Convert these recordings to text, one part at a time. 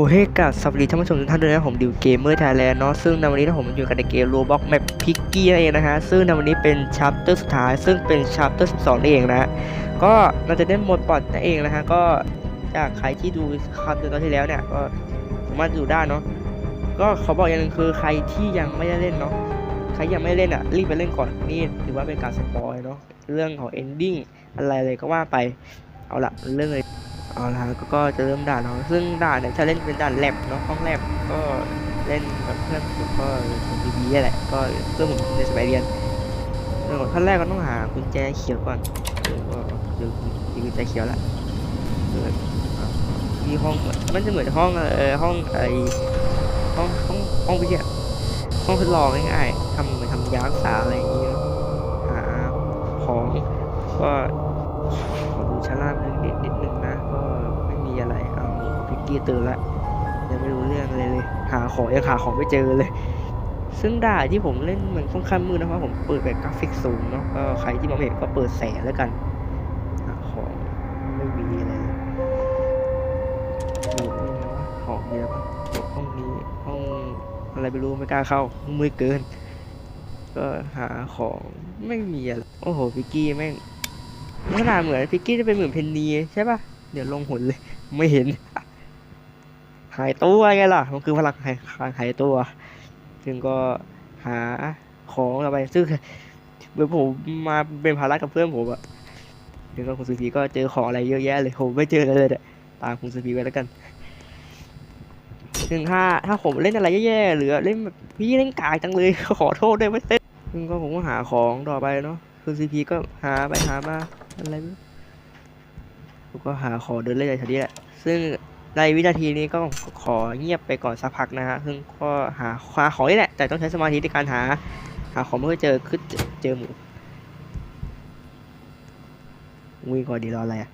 อ้เฮ้กับสวัสดีท่านผู้ชมทุกท่านด้วยนะผมดิวเกมเมอร์ไทยแลนด์เนาะซึ่งในวันนี้นะผมอยู่กันในเกม Roblox Map Piggy นั่นเองนะฮะซึ่งในวันนี้เป็นชัปเตอร์สุดท้ายซึ่งเป็นชัปเตอร์12นั่นเองนะก็เราจะได้หมดปอดนั่นเองนะฮะก็จากใครที่ดูคลิปตอนที่แล้วเนี่ยก็สามารถดูได้เนาะก็เขาบอกอย่างหนึงคือใครที่ยังไม่ได้เล่นเนาะใครยังไม่เล่นอะรีบไปเล่นก่อนนี่ถือว่าเป็นการสปอยเนาะเรื่องของ ending อะไรเลยก็ว่าไปเอาละเรื่องเลย เอาละก็ก็จะเริ่มด่านเนาซึ่งด่านเนี่ยจะเล่นเป็นด่านแลบเนาะห้องแลบก็เล่นกับเพื่อนผมก็ของบีบีแหละก็เพื่อนผมในสมัยเรียนเรื่องของขั้นแรกก็ต้องหากุญแจเขียวก่อนเออก็เจอกุญแจเขียวละมีห้องมันจะเหมือนห้องเออห้องไอห้องห้องห้องวิทยาห้องทดลองง่ายๆทำเหมือนทำยารักษาอะไรอย่างเงี้ยหาของก็ กกี้ตื่นละยังไม่รู้เรื่องเลยเลย หาของยังหาของไม่เจอเลย ซึ่งด่าที่ผมเล่นมันค่อนข้างมืดนะเพราะผมเปิดแบบกราฟิกสูงเนาะก็ใครที่มองไม่เห็นก็เปิดแสงแล้วกันหาของไม่มีอะไรเลยอยู่นี่นะของมีอะไรบ้างห้องนี้ห้องอะไรไม่รู้ไม่กล้าเข้ามืดเกิน ก็หาของไม่มีอะไรโอ้โหพิกกี้แม่งขนาดเหมือนพิกกี้จะเป็นเหมือนเพนนีใช่ปะเดี๋ยวลงหุ่นเลย ไม่เห็นายตัวไงล่ะ มันคือพลังหายหายตัว ซึ่งก็หาของเราไปซึ่งเมื่อผมมาเป็นภาระกับเพื่อนผมอะซึ่งก็คุณสุพีก็เจอของอะไรเยอะแยะเลยผมไม่เจอเลยเนี่ยตามคุณสุพีไปแล้วกัน ซึ่งถ้าถ้าผมเล่นอะไรแย่ๆหรือเล่นแบบพี่เล่นกากจังเลยขอโทษด้วยไม่เต้นซึ่งก็ผมก็หาของต่อไปเนาะคุณซีพีก็หาไปหามาอะไรไม่รู้ผมก็หาขอเดินเล่นแถวนี้แหละซึ่ง ในวินาทีนี้ก็ขอเงียบไปก่อนสักพักนะฮะ ซึ่งก็หาหาของนี่แหละ แต่ต้องใช้สมาธิในการหา หาของเพื่อเจอคือเจอหมูวิ่งก่อนดีรออะไรอะ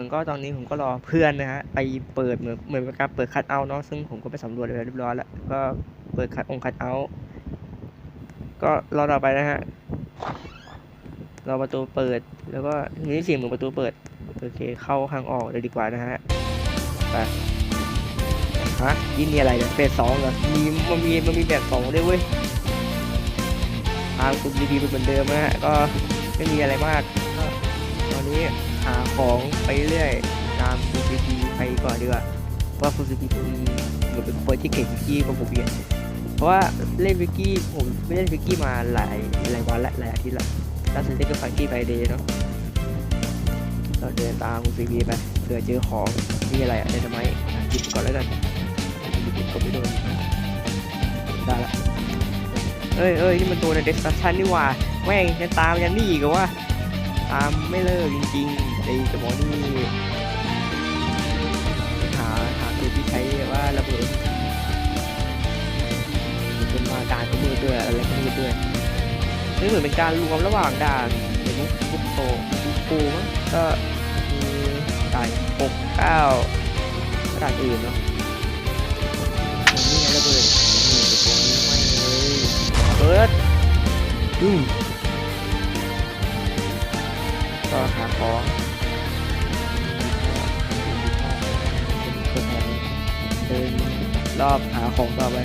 ผมก็ตอนนี้ผมก็รอเพื่อนนะฮะไปเปิดเหมือนเหมือนกับการเปิดคัทเอาเนาะซึ่งผมก็ไปสำรวจไปเรียบร้อยแล้วก็เปิดคัทองคัทเอาก็รอต่อไปนะฮะรอประตูเปิดแล้วก็มีเสียงเหมือนประตูเปิดโอเคเข้าทางออกเลยดีกว่านะฮะไปฮะนี่มีอะไรเนี่ยเฟสสองเหรอมีมันมีมันมีแบบสองด้วยเว้ยทางคุณดีๆเป็นเหมือนเดิมนะฮะก็ไม่มีอะไรมากก็ตอนนี้าของไปเรื่อยตามคุณดีๆไปก่อนดีกว่าเพราะว่าคุณดีๆเหมือนเป็นคนที่เก่งวิกกี้กว่าผมเยอะเพราะว่าเล่นวิกกี้ผมไม่เล่นวิกกี้มาหลายหลายวันและหลายอาทิตย์ละล่าสุดเล่นกับฟังกี้ไฟเดย์เนาะเราเดินตามคุณดีๆไปเผื่อเจอของมีอะไรอะเดนไมหยิบก่อนแล้วกันจิบกดไม่โดนได้ละเอ้ยเอ้ยนี่มันตัวในเดสชันนี่ว่าแม่งยังตามยันนี่อีกเหรอวะ ตามไม่เลิกจริงๆไอ้สมอนี่หาหาตัวที่ใช้ว่าระเบิดเป็นมาการก็มือด้วยอะไรก็มือด้วยนี่เหมือนเป็นการรวมระหว่างด่านเดี๋ยวมุกมุกโตมุกปูมั้งก็มีด่านหกเก้าด่านอื่นเนาะนี่ไงระเบิดนี่ตัวนี้ไม่เลยเบิดอืม ก็หาของเดินรอบหาของต่อไป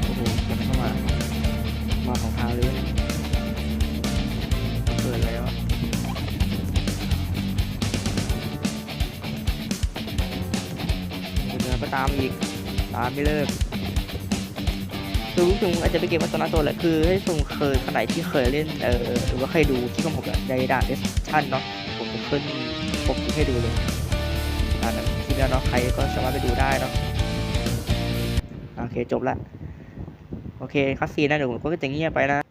โอ้โหยังเข้ามามาของทางเลยเปิดแล้วเดินก็ตามอีก ตามไม่เลิก คือรู้สึกอาจจะไปเก็บวัฒนตัวแหละคือให้ส่งเคยขนาดที่เคยเล่นเออหรือว่าเคยดูที่ของผมอะในด่านเดสชั่นเนาะผมจะขึ้นปกให้ดูเลยด่านนั้นที่แล้วเนาะใครก็สามารถไปดูได้เนาะโอเคจบละโอเคคัสซีนนะเดี๋ยวผมก็จะเงียบไปนะ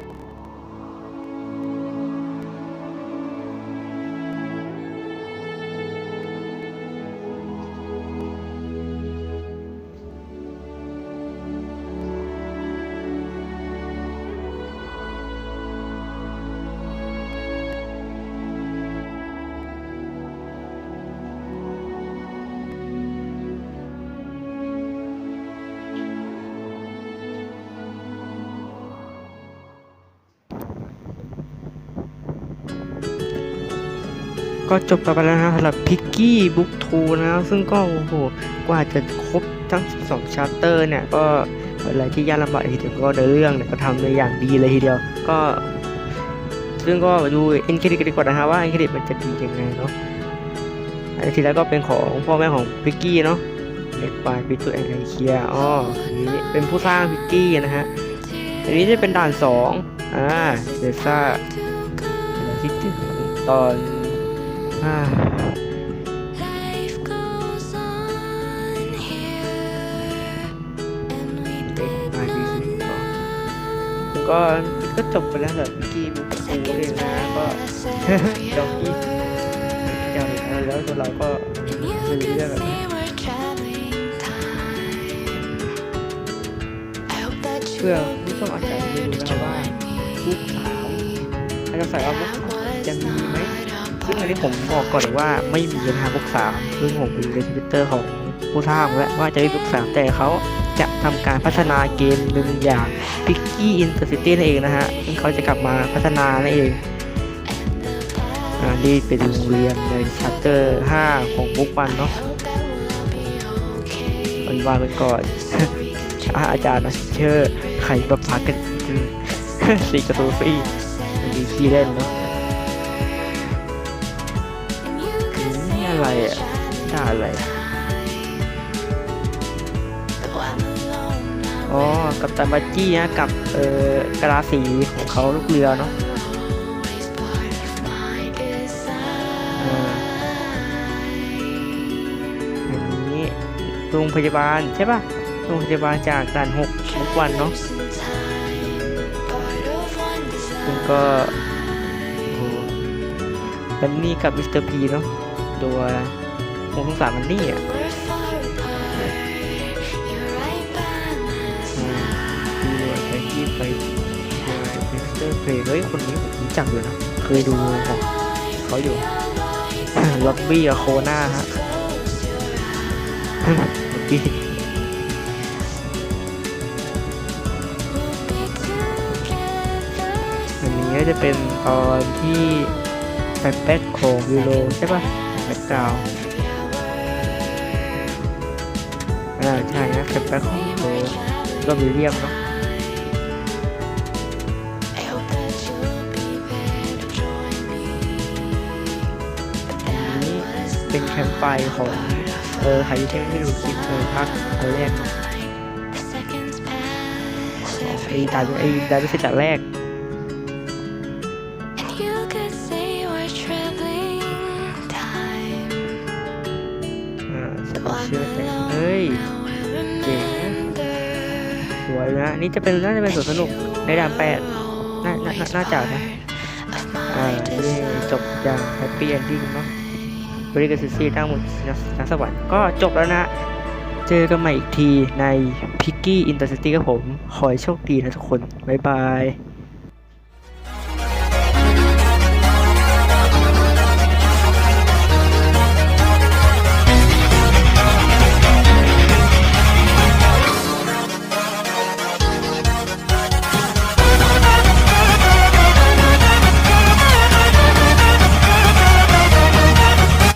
you. ก็จบไปแล้วนะสำหรับพิกกี้บุ๊กทูนะซึ่งก็โอ้โหกว่าจะครบทั้ง 12 ชาร์เตอร์เนี่ยก็อะไรที่ยากลำบากทีเดียวก็ในเรื่องเนี่ยก็ทำได้อย่างดีเลยทีเดียวก็ ซึ่งก็ดูเอ็นเครดิตกันดีกว่านะฮะว่าเอ็นเครดิตมันจะดียังไงเนาะอันที่แล้วก็เป็นของพ่อแม่ของพิกกี้เนาะเด็กปลายพิกตัวแอนไอเคียอ๋อนี่เป็นผู้สร้างพิกกี้นะฮะอันนี้จะเป็นด่านสองอ่าเดซ่าคิดถึงตอน อ่า Life goes on here, and we เด็ก did ปลายพิก not ก่อนแล้วก็ก็จบไปแล้วสำหรับพิกกี้ ซึ่งอันนี้ผมบอกก่อนเลยว่าไม่มีนะฮะบุ๊กสามซึ่งผมไปดูในทวิตเตอร์ของผู้สร้างแล้วว่าจะมีบุกสามแต่เขาจะทำการพัฒนาเกมหนึ่งอย่าง Picky Intercity นั่นเองนะฮะซึ่งเขาจะกลับมาพัฒนานั่นเองอ่านี่เป็นโรงเรียนในชัปเตอร์5ของบุ๊กวันเนาะ hope that we'll be okay. วันวานไปก่อนอาอาจารย์นะเชื่อใครมาพักกันสีกระตูฟรีมันมีขี้เล่นเนาะ อะไรอะท่าอะไรอะอ๋อ กับตันบัจจี้นะกับเอ่อกราสีของเขาลูกเรือเนาะอันนี้โรงพยาบาลใช่ป่ะ โรงพยาบาลจากด่านหกทุกวันเนาะซึ่งก็โอ้โหบันนี่กับมิสเตอร์พีเนาะ ตัวผมสงสารมันนี่อะอืมดูเลยไปที่ไปมิสเตอร์เพลย์เฮ้ยคนนี้ผมรู้จักอยู่นะ เคยดูของเขาอยู่ล็อบบี้กับโคน่าฮะล็อบบี้อันนี้ก็จะเป็นตอนที่แบ็คแบ็คของยูโรใช่ป่ะ บ็คกราวด์อ่าใช่นะแบ็บ็คของยูโรก็วิลเลียมเนาะเป็นแคมป์ไฟของเออใครที่ไม่รู้คลิปเลยภาคอันแรกไอ้ด่านไอ้ด่านไม่ใช่ด่านแรก นี้จะเป็นน่าจะเป็นสวนสนุกในด่านแปดน่าน่าน่าน่าจะนะอ่านี่จบอย่างแฮปปี้เอนดิ้งเนาะบริการซิซี่ตั้งหมดนักสวรรค์ก็จบแล้วนะ เจอกันใหม่อีกทีในพิกกี้อินเตอร์ซิตี้ครับผม ขอให้โชคดีนะทุกคน บ๊ายบาย